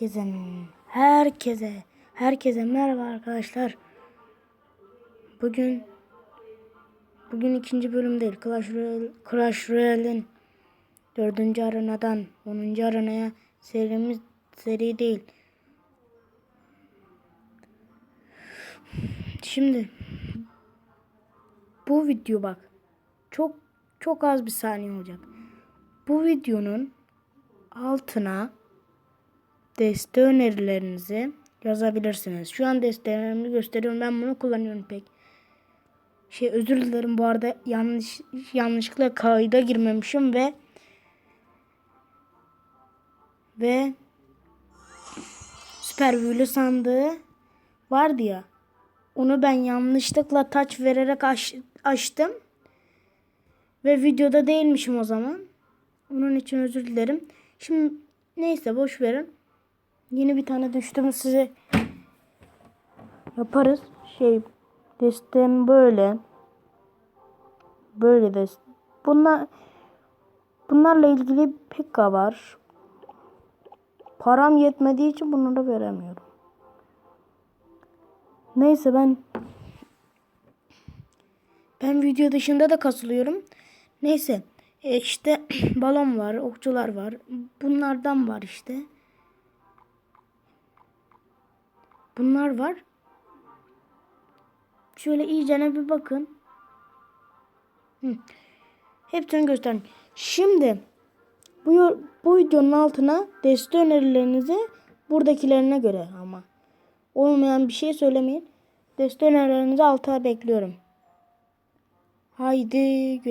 Herkese, herkese, herkese merhaba arkadaşlar. Bugün, bugün ikinci bölüm değil. Clash Royale, Clash Royale'in dördüncü arenadan 10. arenaya serimiz seri değil. Şimdi bu video bak çok çok az bir saniye olacak. Bu videonun altına deste önerilerinizi yazabilirsiniz. Şu an destelerimi gösteriyorum. Ben bunu kullanıyorum pek. Şey özür dilerim bu arada yanlış yanlışlıkla kayda girmemişim ve ve süper büyülü sandığı vardı ya. Onu ben yanlışlıkla taç vererek aç, açtım. Ve videoda değilmişim o zaman. Onun için özür dilerim. Şimdi neyse boş verin. Yeni bir tane düştüm size yaparız. Şey destem böyle. Böyle de. Bunlar bunlarla ilgili pekka var. Param yetmediği için bunları veremiyorum. Neyse ben ben video dışında da kasılıyorum. Neyse e işte balon var, okçular var. Bunlardan var işte. Bunlar var. Şöyle iyicene bir bakın. Hı. Hepsini gösterin. Şimdi bu, bu videonun altına deste önerilerinizi buradakilerine göre ama olmayan bir şey söylemeyin. Deste önerilerinizi alta bekliyorum. Haydi.